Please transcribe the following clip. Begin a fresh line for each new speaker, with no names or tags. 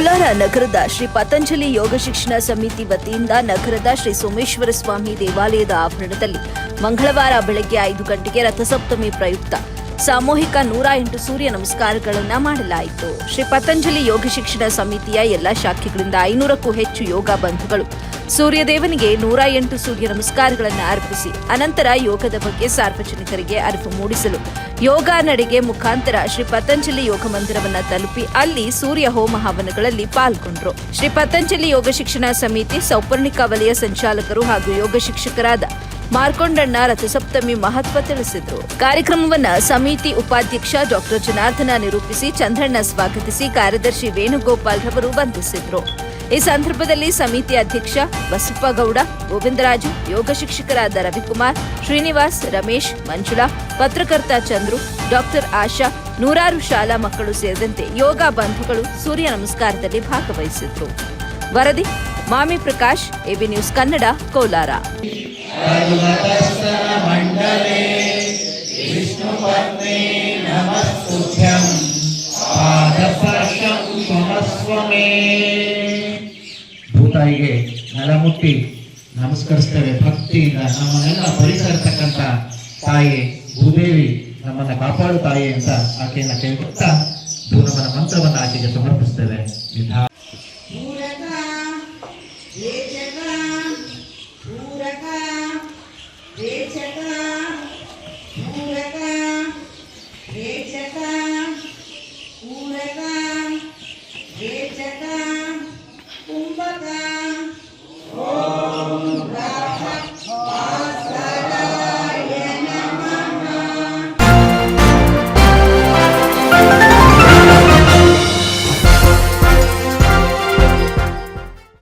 ಕೋಲಾರ ನಗರದ ಶ್ರೀ ಪತಂಜಲಿ ಯೋಗ ಶಿಕ್ಷಣ ಸಮಿತಿ ವತಿಯಿಂದ ನಗರದ ಶ್ರೀ ಸೋಮೇಶ್ವರ ಸ್ವಾಮಿ ದೇವಾಲಯದ ಆವರಣದಲ್ಲಿ ಮಂಗಳವಾರ ಬೆಳಗ್ಗೆ ಐದು ಗಂಟೆಗೆ ರಥಸಪ್ತಮಿ ಪ್ರಯುಕ್ತ. ಸಾಮೂಹಿಕ ನೂರ ಎಂಟು ಸೂರ್ಯ ನಮಸ್ಕಾರಗಳನ್ನು ಮಾಡಲಾಯಿತು. ಶ್ರೀ ಪತಂಜಲಿ ಯೋಗ ಶಿಕ್ಷಣ ಸಮಿತಿಯ ಎಲ್ಲ ಶಾಖೆಗಳಿಂದ ಐನೂರಕ್ಕೂ ಹೆಚ್ಚು ಯೋಗ ಬಂಧುಗಳು ಸೂರ್ಯದೇವನಿಗೆ ನೂರ ಎಂಟು ಸೂರ್ಯ ನಮಸ್ಕಾರಗಳನ್ನು ಅರ್ಪಿಸಿ, ಅನಂತರ ಯೋಗದ ಬಗ್ಗೆ ಸಾರ್ವಜನಿಕರಿಗೆ ಅರಿವು ಮೂಡಿಸಲು ಯೋಗ ನಡೆಗೆ ಮುಖಾಂತರ ಶ್ರೀ ಪತಂಜಲಿ ಯೋಗ ಮಂದಿರವನ್ನು ತಲುಪಿ ಅಲ್ಲಿ ಸೂರ್ಯ ಹೋಮ ಹವನಗಳಲ್ಲಿ ಪಾಲ್ಗೊಂಡ್ರು. ಶ್ರೀ ಪತಂಜಲಿ ಯೋಗ ಶಿಕ್ಷಣ ಸಮಿತಿ ಸೌಪರ್ಣಿಕ ವಲಯ ಸಂಚಾಲಕರು ಹಾಗೂ ಯೋಗ ಶಿಕ್ಷಕರಾದ ಮಾರ್ಕೊಂಡಣ್ಣ ರಥಸಪ್ತಮಿ ಮಹತ್ವ ತಿಳಿಸಿದರು. ಕಾರ್ಯಕ್ರಮವನ್ನ ಸಮಿತಿ ಉಪಾಧ್ಯಕ್ಷ ಡಾಕ್ಟರ್ ಜನಾರ್ದನ ನಿರೂಪಿಸಿ ಚಂದ್ರಣ್ಣ ಸ್ವಾಗತಿಸಿ ಕಾರ್ಯದರ್ಶಿ ವೇಣುಗೋಪಾಲ್ ರವರು ವಂದಿಸಿದ್ರು. ಈ ಸಂದರ್ಭದಲ್ಲಿ ಸಮಿತಿ ಅಧ್ಯಕ್ಷ ಬಸಪ್ಪಗೌಡ, ಗೋವಿಂದರಾಜು, ಯೋಗ ಶಿಕ್ಷಕರಾದ ರವಿಕುಮಾರ್, ಶ್ರೀನಿವಾಸ್, ರಮೇಶ್, ಮಂಜುಳಾ, ಪತ್ರಕರ್ತ ಚಂದ್ರು, ಡಾಕ್ಟರ್ ಆಶಾ, ನೂರಾರು ಶಾಲಾ ಮಕ್ಕಳು ಸೇರಿದಂತೆ ಯೋಗ ಬಂಧುಗಳು ಸೂರ್ಯ ನಮಸ್ಕಾರದಲ್ಲಿ ಭಾಗವಹಿಸಿದ್ರು. ವರದಿ, ಮಾಮಿ ಪ್ರಕಾಶ್, ಎಬಿ ನ್ಯೂಸ್ ಕನ್ನಡ, ಕೋಲಾರ.
ಮಂಡಲೇ ನೆಲ ಮುಟ್ಟಿ ಪಾದಸ್ಪರ್ಶಂ ಸ್ವಮಸ್ವ ಮೇ ಭೂತಾಯಿಗೆ ನೆಲಮುಟ್ಟಿ ನಮಸ್ಕರಿಸ್ತೇವೆ. ಭಕ್ತಿಯಿಂದ ನಮ್ಮನ್ನೆಲ್ಲ ಪರಿಸರತಕ್ಕಂಥ ತಾಯಿ, ಭೂದೇವಿ, ನಮ್ಮನ್ನ ಕಾಪಾಡು ತಾಯಿ ಅಂತ ಆಕೆಯನ್ನ ಕೇಳ್ಕೊತಾ ಭೂನಮನ ಮಂತ್ರವನ್ನು ಆಕೆಗೆ ಸಮರ್ಪಿಸ್ತೇವೆ.
Yeah.